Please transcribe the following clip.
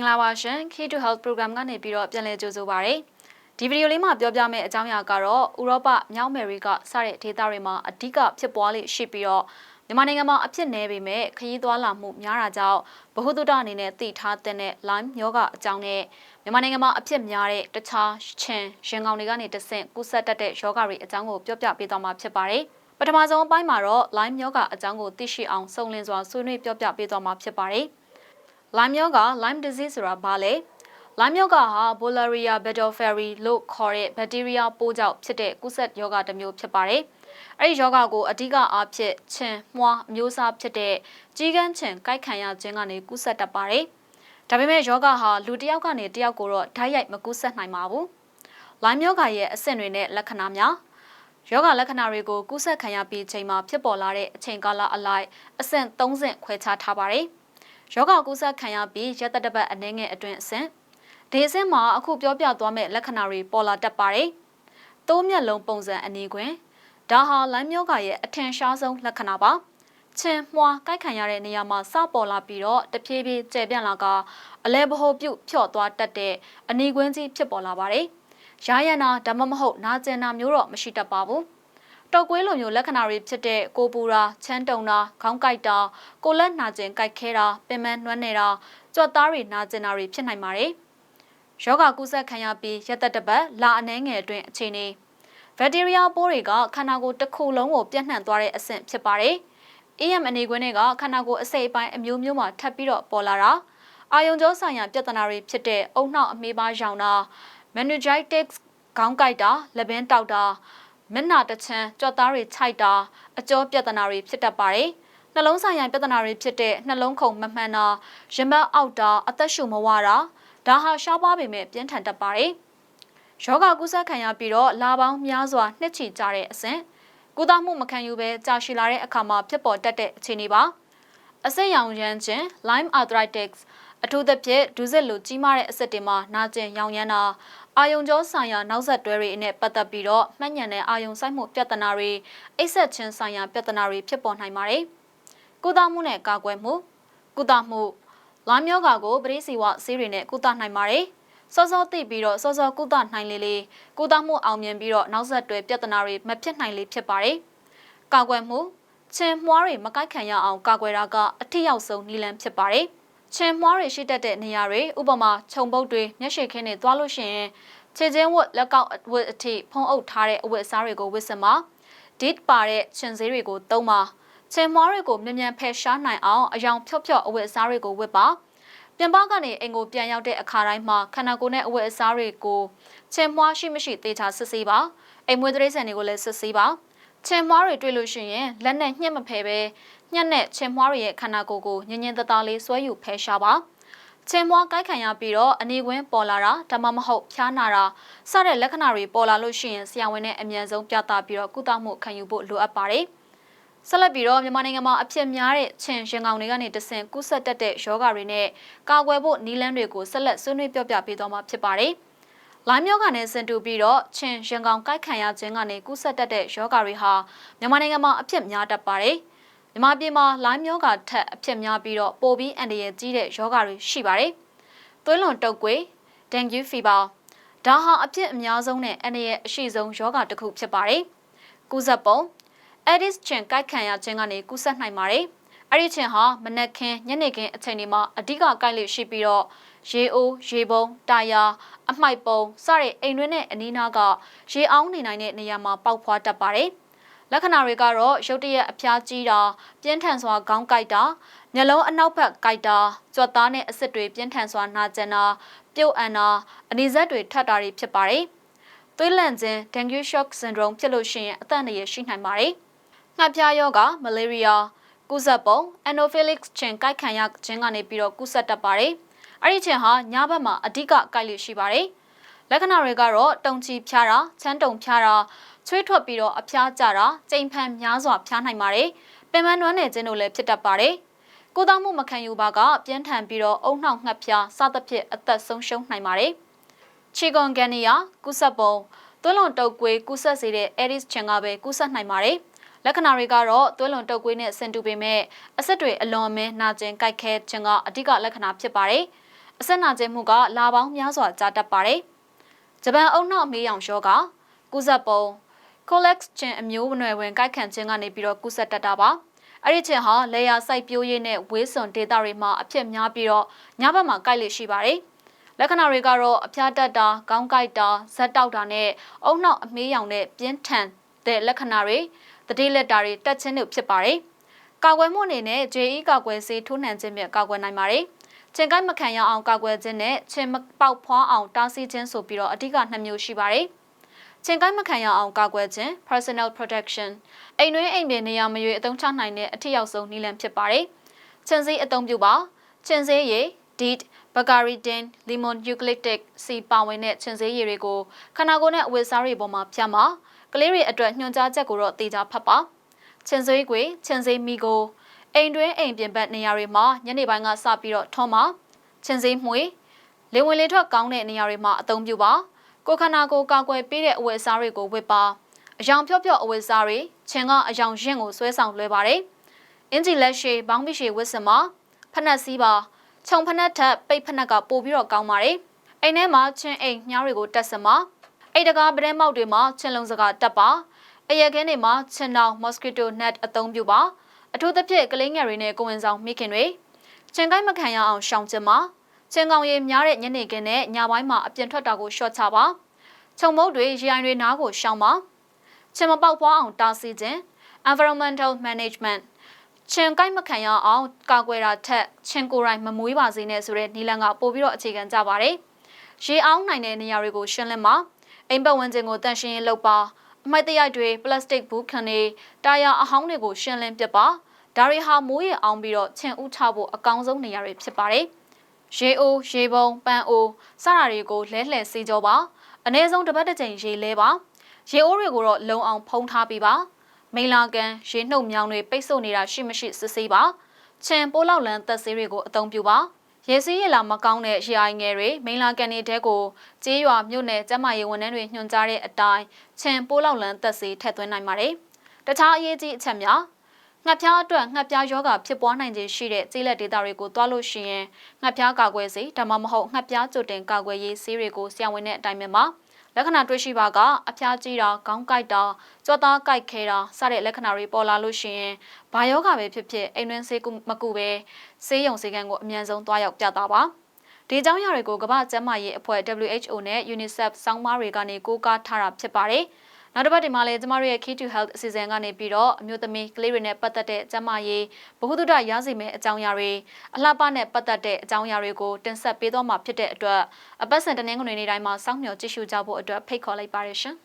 င်္ဂလာပါရှင် Key to Health Program ကနေပြီးတော့ပြန်လည်ကြိုဆိုပါရစေဒီဗီဒီယိုလေးမှာပြောပြမယ့်အကြောင်းအရာကတော့ဥရောပမြောက်အမေရိကစတဲ့ဒေသတွေမှာအဓိကဖြစ်ပွားလေရှိပြီးတော့မြန်မာနိုင်ငံမှာအဖြစ်နည်းပေမဲ့ခရီးသွားလာမှုများတာကြောင့်ဗဟုသုတအနေနဲ့သိထားတဲ့ Lyme ယောဂအကြောင်းနဲ့မြန်မာနိုင်ငံမှာအဖြစ်များတဲ့တခြားချင်းရင်ကောင်တွေကနေတဆင့်ကူးစက်တတ်တဲ့ယောဂတွေအကြောင်းကိုပြောပြပေးသွားမှာဖြစ်ပါတယ်ပထမဆုံးအပိုင်းမှာတော့ Lyme ယောဂအကြောင်းကိုသိရှိအောင်စုံလင်စွာဆွေးနွေးပြောပြပေးသွားမှာဖြစ်ပါတယ်။ Lyme ရောဂါ Lyme disease ဆိုတာဘာလဲ Lyme ရောဂါဟာ Bolaria bedoferi လို့ခေါ်တဲ့ဘက်တီးရီးယားပိုးကြောင့်ဖြစ်တဲ့ကူးစက်ရောဂါတစ်မျိုးဖြစ်ပါတယ်။အဲဒီရောဂါကိုအဓိကအားဖြင့်ခြင်မွှားအမျိုးအစားဖြစ်တဲ့ကြီးကန်းခြင်ကိုက်ခံရခြင်းကနေကူးစက်တတ်ပါတယ်။ဒါပေမဲ့ရောဂါဟာလူတစ်ယောက်ကနေတစ်ယောက်ကိုတော့ဓာတ်ရိုက်မကူးစက်နိုင်ပါဘူး။ Lyme ရောဂါရဲ့အဆင့်တွေနဲ့လက္ခဏာများယောဂလက္ခဏာတွေကိုကူးစက်ခံရပြီးချိန်မှာဖြစ်ပေါ်လာတဲ့အချိန်ကာလအလိုက်အဆင့်၃ဆင့်ခွဲခြားထားပါတယ်။ ယောဂကူးစက်ခံရပြီးရက်သက်တပတ်အနည်းငယ်အတွင်းအဆင့်ဒီအဆင့်မှာအခုပြောပြသွားမယ့်လက္ခဏာတွေပေါ်လာတတ်ပါတယ်။တိုးမျက်လုံးပုံစံအနေခွင်ဒါဟာလိုင်းမျိုးဂါရဲ့အထင်ရှားဆုံးလက္ခဏာပါ။ချင်းမွှာကိုက်ခံရတဲ့နေရာမှာစပေါ်လာပြီးတော့တဖြည်းဖြည်းကျယ်ပြန့်လာကအလဲဘဟိုပြုတ်ဖြော့သွားတတ်တဲ့အနီကွင်းကြီးဖြစ်ပေါ်လာပါတယ်။ရာရနာဒါမှမဟုတ်နာကျင်နာမျိုးတော့မရှိတတ်ပါဘူး။ တောက်ကွေးလိုမျိုးလက္ခဏာတွေဖြစ်တဲ့ကိုပူတာချမ်းတုံတာခေါင်းကိုက်တာကိုလက်နာကျင်ကိုက်ခဲတာပင်မနှွမ်းနေတာကြွက်သားတွေနာကျင်တာတွေဖြစ်နိုင်ပါတယ်။ယောဂကုသခံရပြီးရက်သက်တပတ်လာအနှဲငယ်အတွင်းအခြေအနေဘက်တီးရီးယားပိုးတွေကခန္ဓာကိုယ်တစ်ခုလုံးကိုပြန့်နှံ့သွားတဲ့အဆင့်ဖြစ်ပါတယ်။ EM အနေခွင့်တွေကခန္ဓာကိုယ်အစိတ်အပိုင်းအမျိုးမျိုးမှာထပ်ပြီးတော့ပေါ်လာတာအာယုံကြောဆိုင်ရာပြဿနာတွေဖြစ်တဲ့အုံနှောက်အမေးပါးရောင်တာ meningitis ခေါင်းကိုက်တာလက်ဘင်းတောက်တာ မျက်နှာတစ်ချမ်းကြွက်သားတွေခြိုက်တာအကျောပြဿနာတွေဖြစ်တတ်ပါတယ်။နှလုံးဆိုင်ရာပြဿနာတွေဖြစ်တဲ့နှလုံးခုန်မမှန်တာရင်ဘတ်အောက်တာအသက်ရှူမဝတာဒါဟာရှားပါပေမဲ့ပြင်းထန်တတ်ပါတယ်။ယောဂကုသခံရပြီးတော့လာပေါင်းများစွာနှစ်ချီကြတဲ့အဆင့်ကုသမှုမခံယူဘဲကြာရှည်လာတဲ့အခါမှာဖြစ်ပေါ်တတ်တဲ့အခြေအနေပါ။အဆိပ်ရောင်ရမ်းခြင်း Lyme arthritis အထူးသဖြင့်ဒူးစစ်လိုကြီးမားတဲ့အဆက်တွေမှာနာကျင်ရောင်ရမ်းတာအာယုံကြောဆိုင်ရာနောက်ဆက်တွဲတွေနဲ့ပတ်သက်ပြီးတော့မှတ်ဉာဏ်နဲ့အာယုံဆိုင်မှုပြဿနာတွေအိပ်ဆက်ခြင်းဆိုင်ရာပြဿနာတွေဖြစ်ပေါ်နိုင်ပါတယ်။ကုသမှုနဲ့ကာကွယ်မှုကုသမှုလာမျိုးဂါကိုပရိစီဝဆေးတွေနဲ့ကုသနိုင်ပါတယ်။စောစောသိပြီးတော့စောစောကုသနိုင်လေလေကုသမှုအောင်မြင်ပြီးတော့နောက်ဆက်တွဲပြဿနာတွေမဖြစ်နိုင်လေဖြစ်ပါတယ်။ကာကွယ်မှုချင်းမွှားတွေမကိုက်ခံရအောင်ကာကွယ်တာကအထက်ရောက်ဆုံးနည်းလမ်းဖြစ်ပါတယ်။ ခြံမွားတွေရှိတတ်တဲ့နေရာတွေဥပမာခြုံပုတ်တွေမျက်ရှိခင်းတွေသွားလို့ရှိရင်ခြေချင်းဝတ်လက်ကောက်ဝတ်အထိဖုံးအုပ်ထားတဲ့အဝတ်အစားတွေကိုဝတ်စမှာဒစ်ပါတဲ့ခြံစည်းတွေကိုသုံးပါခြံမွားတွေကိုမြန်မြန်ဖယ်ရှားနိုင်အောင်အယောင်ဖြော့ဖြော့အဝတ်အစားတွေကိုဝတ်ပါပြန်ပေါက်ကနေအိမ်ကိုပြန်ရောက်တဲ့အခါတိုင်းမှာခန္ဓာကိုယ်နဲ့အဝတ်အစားတွေကိုခြံမွားရှိမရှိသေချာစစ်ဆေးပါအိမ်မွေးတိရစ္ဆာန်တွေကိုလည်းစစ်ဆေးပါ ချင်မွှားတွေတွေ့လို့ရှိရင်လက်နဲ့ညှက်မဖယ်ပဲညှက်နဲ့ချင်မွှားတွေရဲ့ခန္ဓာကိုယ်ကိုညင်ညင်တသားလေးဆွဲယူဖယ်ရှားပါချင်မွှားကိုက်ခံရပြီးတော့အနေကွင်းပေါ်လာတာဒါမှမဟုတ်ဖျားနာတာစတဲ့လက္ခဏာတွေပေါ်လာလို့ရှိရင်ဆရာဝန်နဲ့အမြန်ဆုံးပြသပြီးတော့ကုသမှုခံယူဖို့လိုအပ်ပါတယ်ဆက်လက်ပြီးတော့မြန်မာနိုင်ငံမှာအဖြစ်များတဲ့ချင်ရင်ကောင်တွေကနေတဆင့်ကူးစက်တတ်တဲ့ယောဂါတွေနဲ့ကာကွယ်ဖို့နည်းလမ်းတွေကိုဆက်လက်ဆွေးနွေးပြောပြပေးသွားမှာဖြစ်ပါတယ်။ လိုင်းမျိုးကနေစင်တူပြီးတော့ချင်းရင်ကောင်ကိုက်ခံရခြင်းကနေကူးစက်တတ်တဲ့ယောဂါတွေဟာမြန်မာနိုင်ငံမှာအဖြစ်များတတ်ပါတယ်။မြန်မာပြည်မှာလိုင်းမျိုးဂါထက်အဖြစ်များပြီးတော့ပိုပြီးအန္တရာယ်ကြီးတဲ့ယောဂါတွေရှိပါတယ်။သွေးလွန်တုပ်ကွေးဒန်ဂူဖီဘာဒါဟာအဖြစ်အများဆုံးနဲ့အန္တရာယ်အရှိဆုံးယောဂါတစ်ခုဖြစ်ပါတယ်။ကူးစက်ပုံ Aedes ချင်ကိုက်ခံရခြင်းကနေကူးစက်နိုင်ပါတယ်။အဲ့ဒီချင်းဟာမနက်ခင်းညနေခင်းအချိန်တွေမှာအဓိကကိုက်လေရှိပြီးတော့ ရေအိုးရေပုံတာယာအမှိုက်ပုံစတဲ့အိမ်တွင်းနဲ့အနီးနားကရေအောင်းနေနိုင်တဲ့နေရာမှာပေါက်ဖွာတတ်ပါတယ်။လက္ခဏာတွေကတော့ရုတ်တရက်အဖျားကြီးတာပြင်းထန်စွာခေါင်းကိုက်တာမျက်လုံးအနောက်ဘက်ကိုက်တာကြွက်သားနဲ့အဆစ်တွေပြင်းထန်စွာနှာကျင်တာပြုတ်အန်တာအနီးစက်တွေထပ်တာတွေဖြစ်ပါတယ်။သွေးလန့်ခြင်း dengue shock syndrome ဖြစ်လို့ရှိရင်အသက်အန္တရာယ်ရှိနိုင်ပါတယ်။ငှက်ပြားရောဂါ malaria ကူးစက်ပုံ anopheles ချင်းကိုက်ခံရခြင်းကနေပြီးတော့ကူးစက်တတ်ပါတယ်။ အဲ့ဒီချင်းဟာညဘက်မှာအဓိကကိုက်လို့ရှိပါတယ်။လက္ခဏာတွေကတော့တုံချီဖျားတာချမ်းတုံဖျားတာချွေးထွက်ပြီးတော့အဖျားကြတာကြိမ်ဖန်များစွာဖျားနိုင်ပါတယ်ပင်မနွမ်းနယ်ခြင်းတို့လည်းဖြစ်တတ်ပါတယ်ကိုတောင်မှုမခံယူပါကပြင်းထန်ပြီးတော့အုံနှောက်ငှက်ဖျားစသဖြင့်အသက်ဆုံးရှုံးနိုင်ပါတယ်ချီကွန်ကန်နီယာကုဆက်ပုံသွေးလွန်တုပ်ကွေးကုဆက်စေတဲ့ Aries ချင်ကပဲကုဆက်နိုင်ပါတယ်လက္ခဏာတွေကတော့သွေးလွန်တုပ်ကွေးနဲ့ဆင်တူပေမဲ့အဆက်တွေအလွန်အမင်းနာကျင်ကြိုက်ခဲခြင်းကအဓိကလက္ခဏာဖြစ်ပါတယ် အဆက်နာကျမှုကလာပေါင်းများစွာကြာတတ်ပါတယ်ဂျပန်အုံနောက်မေးရောင်ရှောကကုဇက်ပုံ Colex ချင်းအမျိုးအနွယ်ဝင်ကိုက်ခံခြင်းကနေပြီးတော့ကုဆက်တတ်တာပါအဲ့ဒီချင်းဟာလေယာစိုက်ပျိုးရေးနဲ့ဝေးစွန်ဒေတာတွေမှာအဖြစ်များပြီးတော့ညဘက်မှာကိုက်လေရှိပါတယ်လက္ခဏာတွေကတော့အဖျားတက်တာ၊ခေါင်းကိုက်တာ၊ဇက်တောက်တာနဲ့အုံနောက်အမေးရောင်နဲ့ပြင်းထန်တဲ့လက္ခဏာတွေတတိလက်တာတွေတက်ချင်းတွေဖြစ်ပါတယ်။ကာကွယ်မှုအနေနဲ့ JE ကာကွယ်ဆေးထိုးနှံခြင်းဖြင့်ကာကွယ်နိုင်ပါတယ်။ ချင်းကိုက်မခံရအောင်ကာကွယ်ခြင်းနဲ့ချင်းမပေါက်ဖွားအောင်တားဆီးခြင်းဆိုပြီးတော့အဓိကနှစ်မျိုးရှိပါတယ်။ချင်းကိုက်မခံရအောင်ကာကွယ်ခြင်း personal protection အိမ်တွင်းအိမ်ပြင်နေရာမရွေးအသုံးချနိုင်တဲ့အထက်ရောက်ဆုံးနည်းလမ်းဖြစ်ပါတယ်။ချင်းစေးအသုံးပြုပါချင်းစေးရေ DEET ဘဂါရီတင်လီမွန်ယူကလစ်တစ်စီပါဝင်တဲ့ချင်းစေးရည်တွေကိုခန္ဓာကိုယ်နဲ့အဝတ်စားတွေပေါ်မှာဖြတ်မှာကလေးတွေအတွက်ညွှန်ကြားချက်ကိုတော့တေချာဖတ်ပါချင်းစေးကွေချင်းစေးမီကို အိမ်တွင်းအိမ်ပြင်ဘက်နေရာတွေမှာညနေပိုင်းကစပြီးတော့ထွန်းမှာချင်းစေးမှွေလေဝင်လေထွက်ကောင်းတဲ့နေရာတွေမှာအသုံးပြုပါကိုခန္ဓာကိုယ်ကာကွယ်ပေးတဲ့အဝတ်စားတွေကိုဝတ်ပါအယောင်ဖြော့ဖြော့အဝတ်စားတွေချင်းကအယောင်ရင့်ကိုဆွဲဆောင်လွှဲပါတယ်အင်ဂျီလက်ရှိဘောင်းပိရှိဝတ်စမှာဖက်နှက်စည်းပါခြုံဖနက်ထက်ပိတ်ဖနက်ကပိုပြီးတော့ကောင်းပါတယ်။အိမ်ထဲမှာချင်းအိမ်ညောင်းတွေကိုတက်စမှာအိတ်တကားပဒဲမောက်တွေမှာချင်းလုံးစကားတက်ပါအရက်ခင်းတွေမှာချင်းတောင် mosquito net အသုံးပြုပါ အထူးသဖြင့်ကလေးငယ်တွေနဲ့ကိုဝင်ဆောင်မိခင်တွေချင်းကိုင်းမခံရအောင်ရှောင်ကျင်ပါချင်းကောင်ရည်များတဲ့ညနေခင်းနဲ့ညပိုင်းမှာအပြင်ထွက်တာကိုရှော့ချပါခြုံမုတ်တွေရေအိုင်တွေနားကိုရှောင်ပါချင်းမပေါက်ပွားအောင်တားဆီးခြင်း environmental management ချင်းကိုက်မခံရအောင်ကာကွယ်တာထက်ချင်းကိုယ်တိုင်မမွေးပါစေနဲ့ဆိုတဲ့နီလန်ကပို့ပြီးတော့အခြေခံကြပါတယ်။ရေအောင်နိုင်တဲ့နေရာတွေကိုရှင်းလင်းပါအိမ်ပတ်ဝန်းကျင်ကိုတန့်ရှင်းရေးလုပ်ပါ အမိုက်တရိုက်တွေပလတ်စတစ်ဘူးခံတွေတာယာအဟောင်းတွေကိုရှင်းလင်းပစ်ပါဒါတွေဟာမိုးရေအောင်ပြီးတော့ချင်းဥချဖို့အကောင်းဆုံးနေရာတွေဖြစ်ပါတယ်။ရေအိုးရေပုံပန်းအိုးစတာတွေကိုလဲလှယ်စေကြောပါအနည်းဆုံးတစ်ပတ်တစ်ကြိမ်ရေလဲပါရေအိုးတွေကိုတော့လုံအောင်ဖုံးထားပေးပါမိလာကန်ရေနှုတ်မြောင်းတွေပိတ်ဆို့နေတာရှိမရှိစစ်ဆေးပါချန်ပိုးလောက်လန်သက်ဆေးတွေကိုအသုံးပြုပါ ရေစီးရလာမကောင်းတဲ့ရေအိုင်ငယ်တွေမိလာကန်တွေတဲကိုကျေးရွာမြို့နယ်ကျန်းမာရေးဝန်ထမ်းတွေညွှန်ကြားတဲ့အတိုင်းချန်ပိုးလောက်လန်သက်ဆေးထည့်သွင်းနိုင်ပါတယ်တခြားအရေးကြီးအချက်များငှက်ဖျားအတွက်ငှက်ဖျားယောဂဖြစ်ပွားနိုင်ခြင်းရှိတဲ့ကျေးလက်ဒေသတွေကိုတွားလို့ရှိရင်ငှက်ဖျားကာကွယ်ဆေးဒါမှမဟုတ်ငှက်ဖျားကြိုတင်ကာကွယ်ရေးဆေးတွေကိုဆရာဝန်နဲ့အတိုင်းမှာ လက္ခဏာတွေ့ရှိပါကအဖျားကြီးတာခေါင်းကိုက်တာကြွသားကိုက်ခဲတာစတဲ့လက္ခဏာတွေပေါ်လာလို့ရှိရင်ဘာယောဂပဲဖြစ်ဖြစ်အိမ်တွင်းဆေးကုမကုပဲဆေးရုံဆေးကန်းကိုအမြန်ဆုံးသွားရောက်ပြသပါဒီအကြောင်းအရာတွေကိုကမ္ဘာ့ကျန်းမာရေးအဖွဲ့ WHO နဲ့ UNICEF စောင်းမားတွေကနေကိုးကားထားတာဖြစ်ပါတယ်။ နောက်တစ်ပတ်ဒီမှာလည်းကျမတို့ရဲ့ Key to Health အစီအစဉ်ကနေပြီးတော့အမျိုးသမီးကလေးတွေနဲ့ပတ်သက်တဲ့ကျန်းမာရေးဗဟုသုတရရှိမယ့်အကြောင်းအရာတွေအလှပနဲ့ပတ်သက်တဲ့အကြောင်းအရာတွေကိုတင်ဆက်ပေးသွားမှာဖြစ်တဲ့အတွက်အပတ်စဉ်တနင်္ဂနွေနေ့တိုင်းမှာစောင့်မျှော်ကြည့်ရှုကြဖို့အတွက်ဖိတ်ခေါ်လိုက်ပါရရှင်။